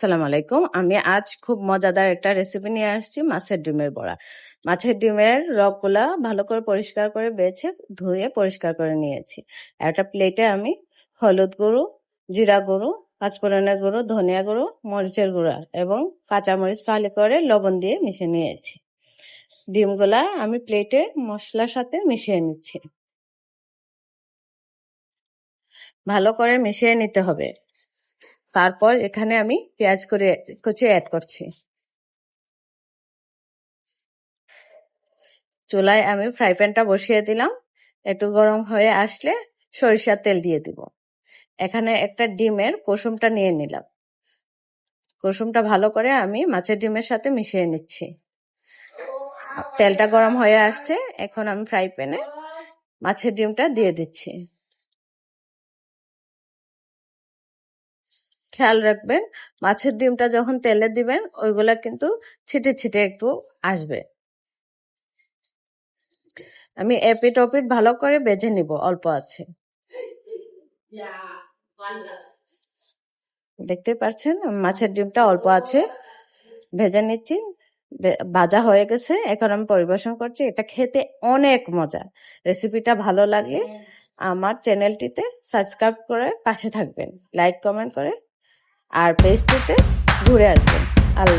সালাম আলাইকুম। আমি আজ খুব মজাদার একটা রেসিপি নিয়ে আসছি, মাছের ডিমের বড়া। মাছের ডিমের রগগুলা ভালো করে পরিষ্কার করে বেছে, ধুয়ে পরিষ্কার করে নিয়েছি। একটা প্লেটে আমি হলুদ গুঁড়ো, জিরা গুঁড়ো, পাঁচফোড়নের গুঁড়ো, ধনিয়া গুঁড়ো, মরিচের গুঁড়া এবং কাঁচামরিচ ফালি করে লবণ দিয়ে মিশিয়ে নিয়েছি। ডিমগুলা আমি প্লেটে মশলার সাথে মিশিয়ে নিচ্ছি। ভালো করে মিশিয়ে নিতে হবে। তারপর এখানে আমি পেঁয়াজ করে, কুচি অ্যাড করছি। চুলায় আমি ফ্রাই প্যানটা বসিয়ে দিলাম। একটু গরম হয়ে আসলে সরিষার তেল দিয়ে দিব। এখানে একটা ডিমের কুসুমটা নিয়ে নিলাম। কুসুমটা ভালো করে আমি মাছের ডিমের সাথে মিশিয়ে নিচ্ছি। তেলটা গরম হয়ে আসছে, এখন আমি ফ্রাই প্যানে মাছের ডিমটা দিয়ে দিচ্ছি। খেয়াল রাখবেন মাছের ডিমটা যখন তেলে দিবেন ওইগুলা কিন্তু ছিটে ছিটে একটু আসবে। আমি এপিট ওপিট ভালো করে বেজে নিব অল্প আছে। দেখতে পাচ্ছেন? মাছের ডিমটা অল্প আছে ভেজে নিচ্ছি ভাজা হয়ে গেছে এখন আমি পরিবেশন করছি এটা খেতে অনেক মজা। রেসিপিটা ভালো লাগে আমার চ্যানেলটিতে সাবস্ক্রাইব করে পাশে থাকবেন লাইক কমেন্ট করে আর ফেসবুকে ঘুরে আসবেন। আল্লাহ